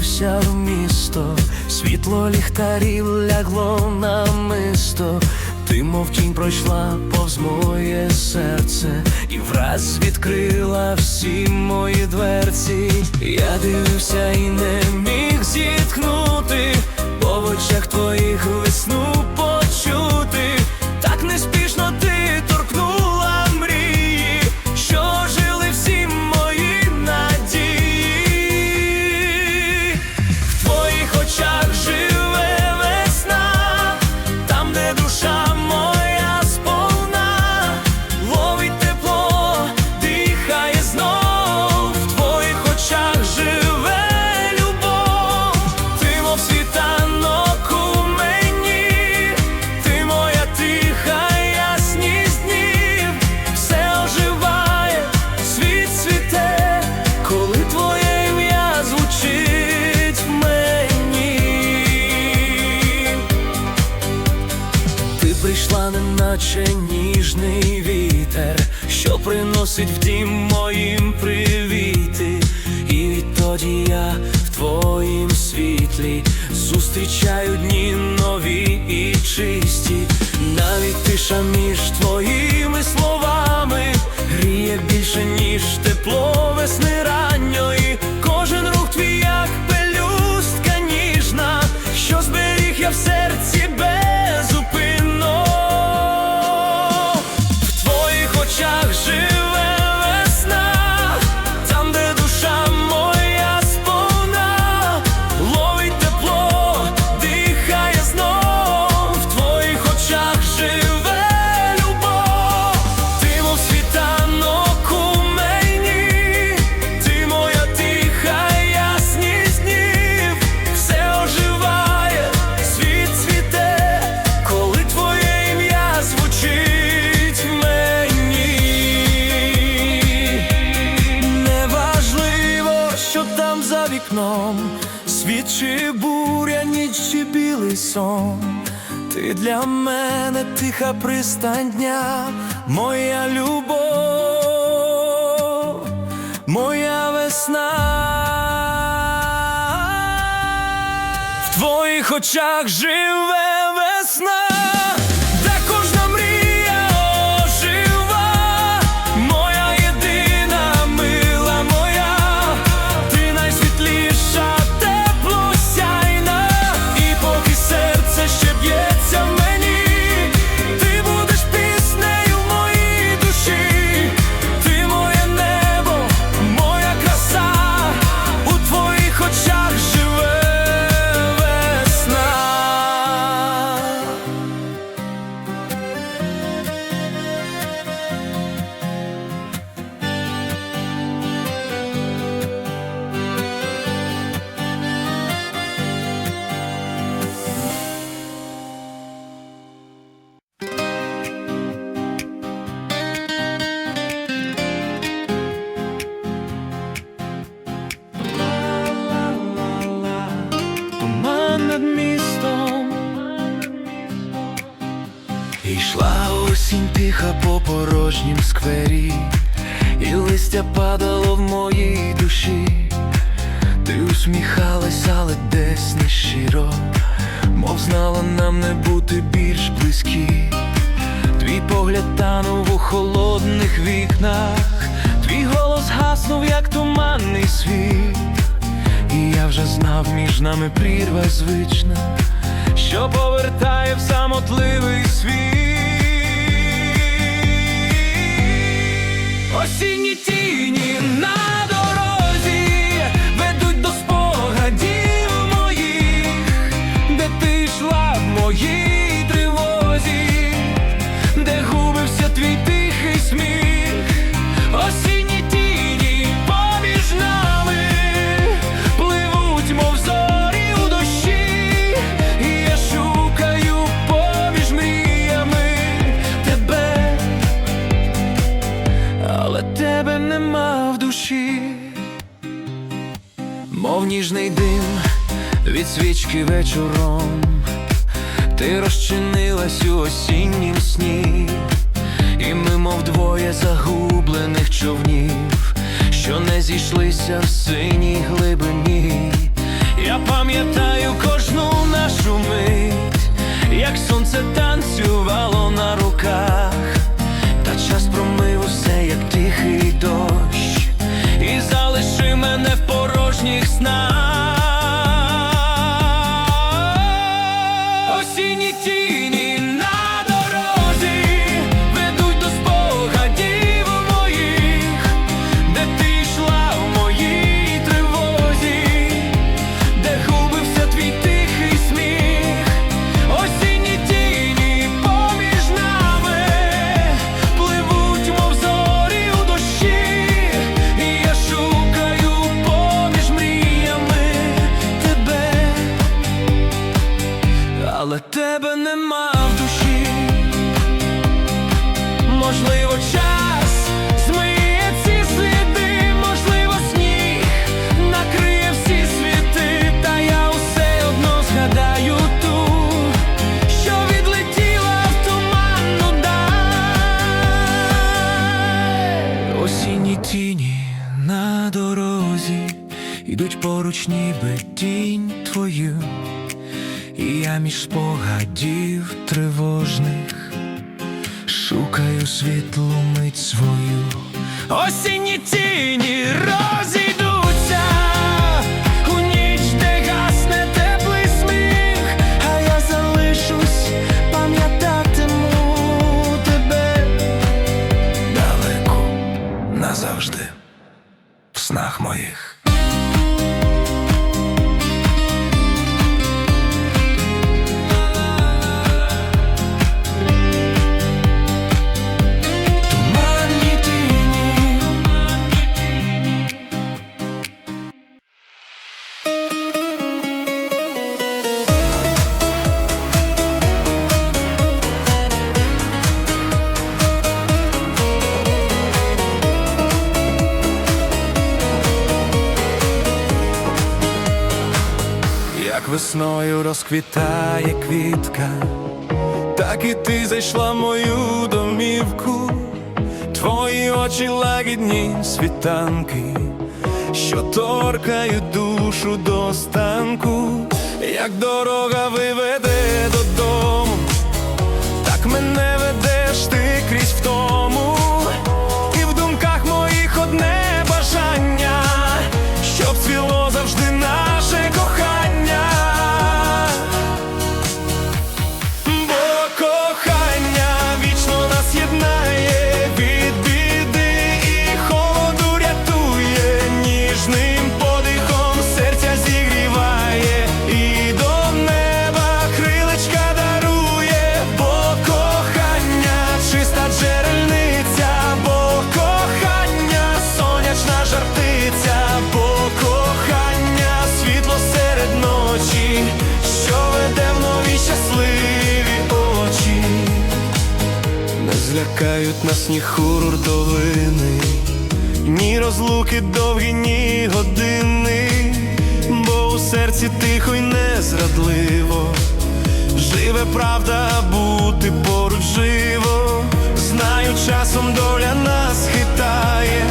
Опустився в місто, світло ліхтарів лягло на мисто. Ти, мов тінь, пройшла повз моє серце і враз відкрила всі мої дверці. Я дивився і не міг зітхнути, по очах твоїх весну Mieszam вікном, світ чи буря, ніч чи білий сон. Ти для мене тиха пристань дня, моя любов, моя весна. В твоїх очах живе весна, Погляд танув у холодних вікнах, твій голос гаснув, як туманний світ. І я вже знав між нами прірва звична, що повертає в самотливий світ. Осінні тіні на нема в душі, мов ніжний дим від свічки вечором, ти розчинилась у осіннім сні, і ми, мов двоє загублених човнів, що не зійшлися в синій глибині. Я пам'ятаю кожну нашу мить, як сонце танцювало на руках тихий дощ, і залиши мене в порожніх снах. ніжних, шукаю світлу мить свою, осінні тіні розі. весною розквітає квітка, так і ти зайшла в мою домівку, твої очі лагідні світанки, що торкають душу до станку, як дорога виведе додому. чекають на снігу рурдовини, ні розлуки довгі, ні години, бо у серці тихо й незрадливо, живе правда, бути поруч живо, знаю, часом доля нас хитає.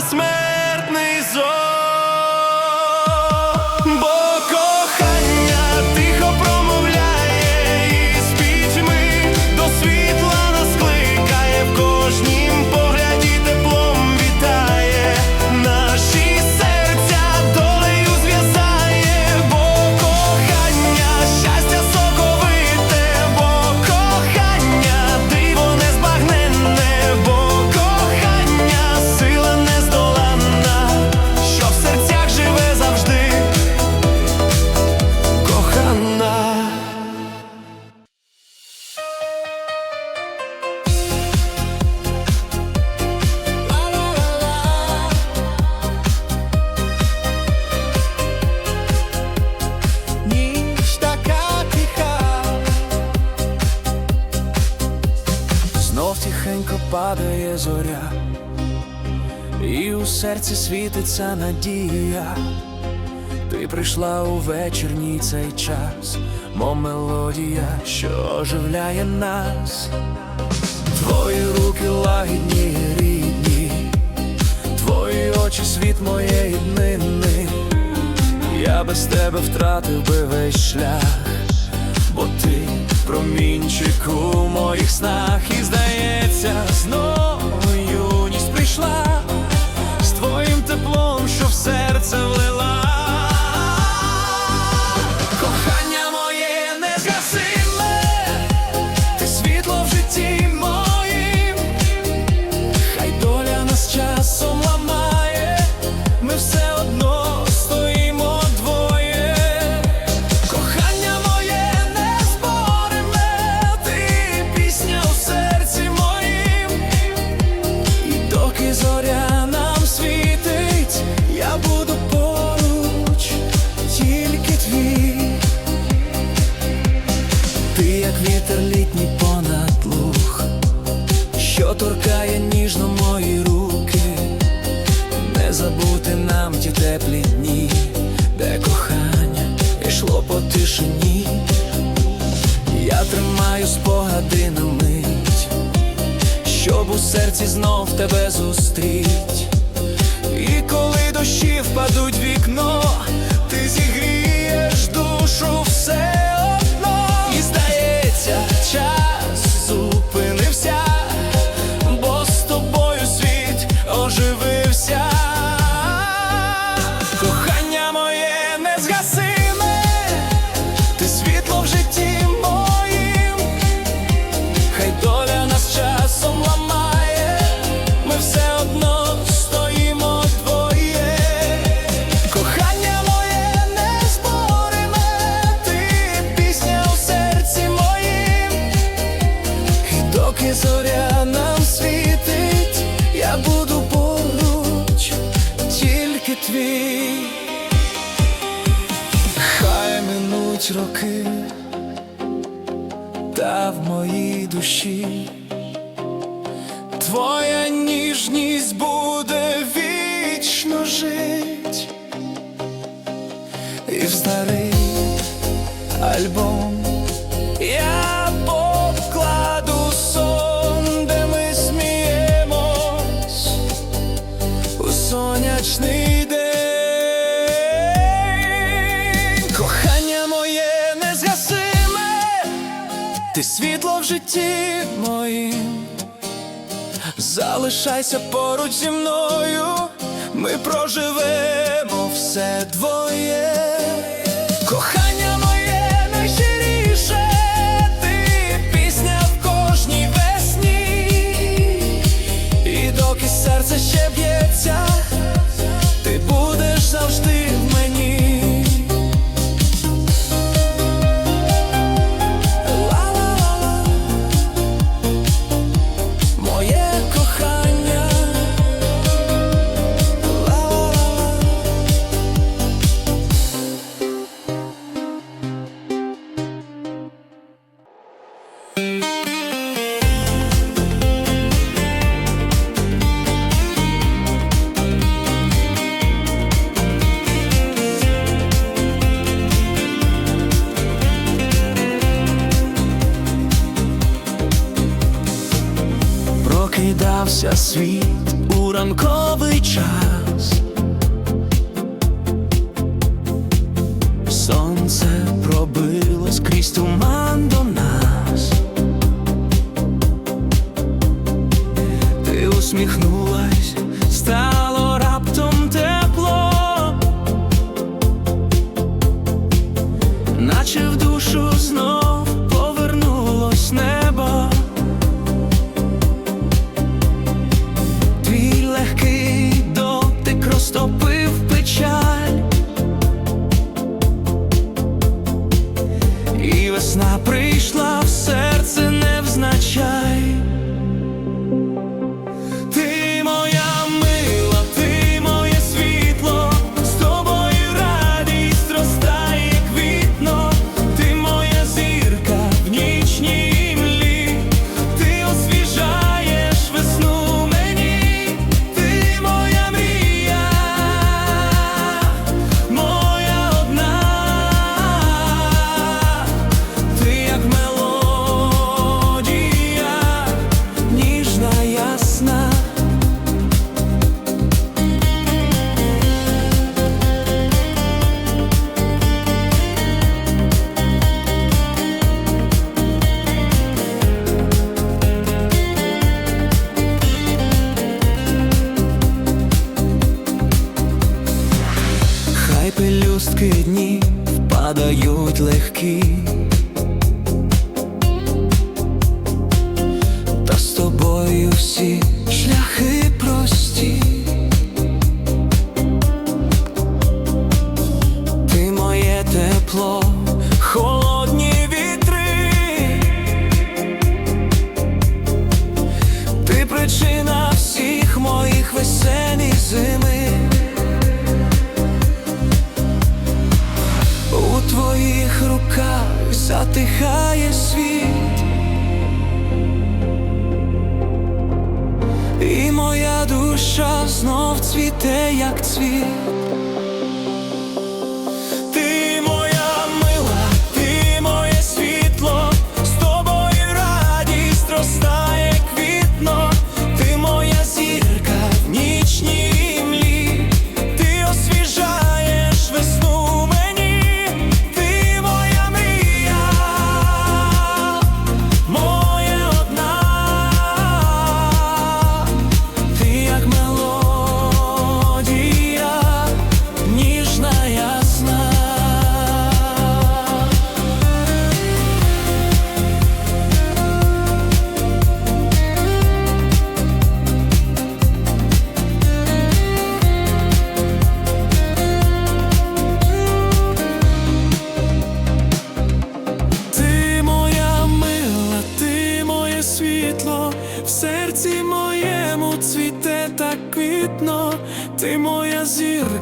безсмертний зор. Падає зоря, і у серці світиться надія. Ти прийшла у вечірній цей час, мов мелодія, що оживляє нас. Твої руки лагідні рідні, твої очі світ моєї днини. Я без тебе втратив би весь шлях, бо ти промінчик у моїх снах, і здається, знову юність прийшла з твоїм теплом, що в серце влила. Знов тебе зустріть. І коли дощі впадуть в вікно, ти зігрієш душу все минуть роки, та в моїй душі. Твоя ніжність буде вічно жить, і в старий альбом світло моїм. Залишайся поруч зі мною, ми проживемо все двоє. Прокидався світ у ранковий час. Сонце пробилось крізь туман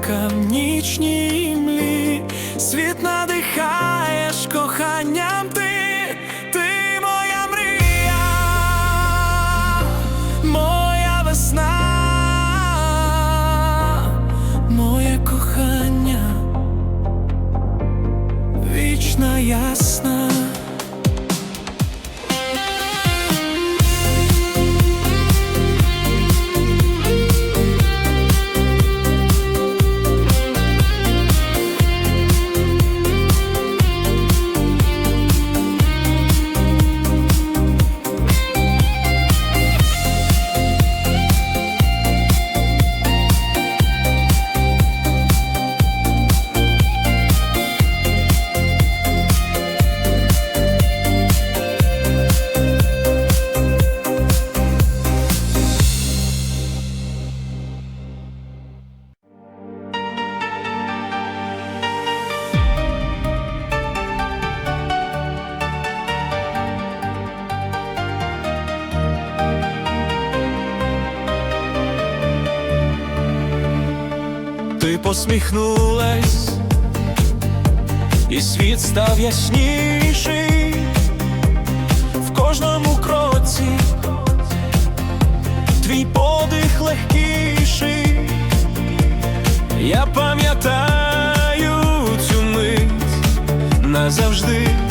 в нічній млі, світ над посміхнулась, і світ став ясніший в кожному кроці, твій подих легкіший, я пам'ятаю цю мить назавжди.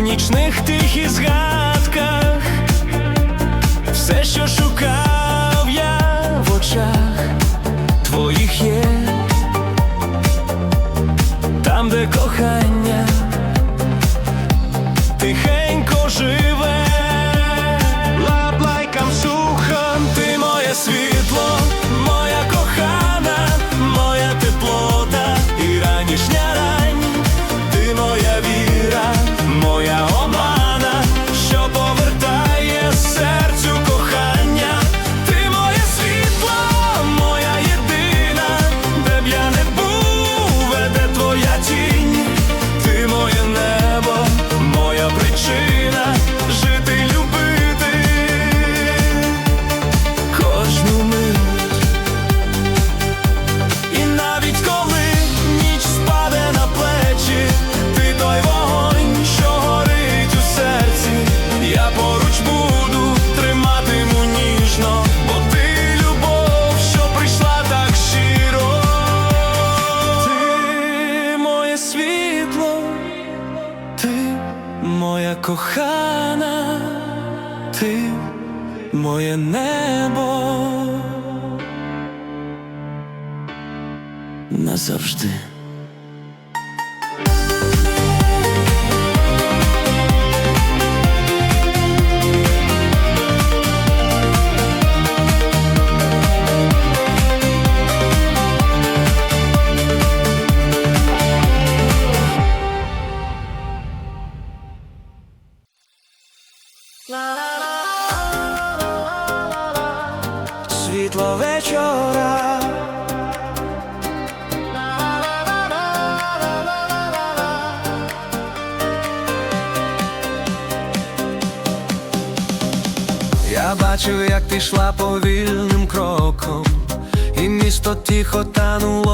в нічних тихі згадках, все, що шукав я в очах твоїх є, там, де кохання. завжди. лихо тануло.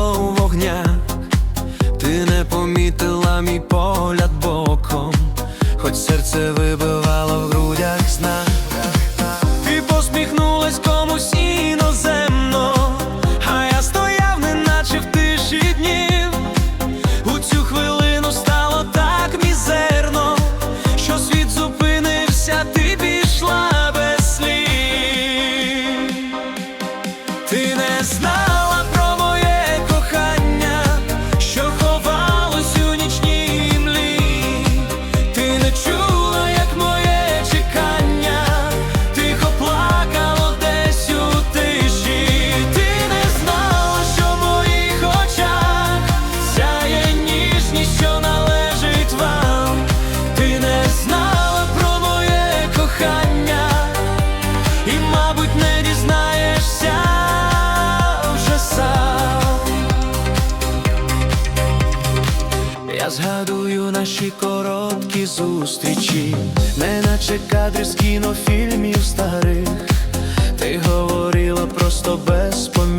кадри з кінофільмів старих, ти говорила просто без помі.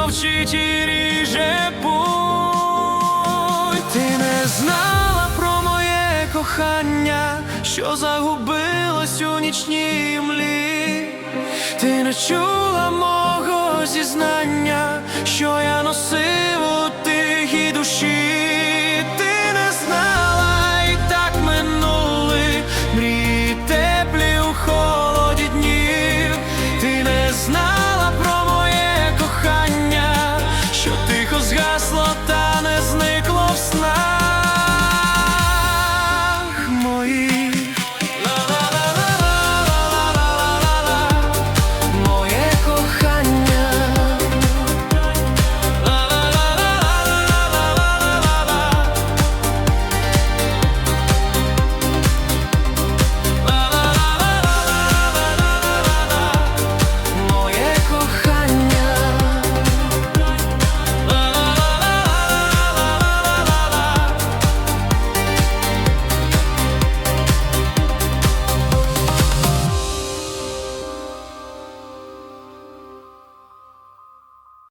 мовчить і ріже путь Ти не знала про моє кохання, що загубилось у нічній млі. Ти не чула мого зізнання, що я носив.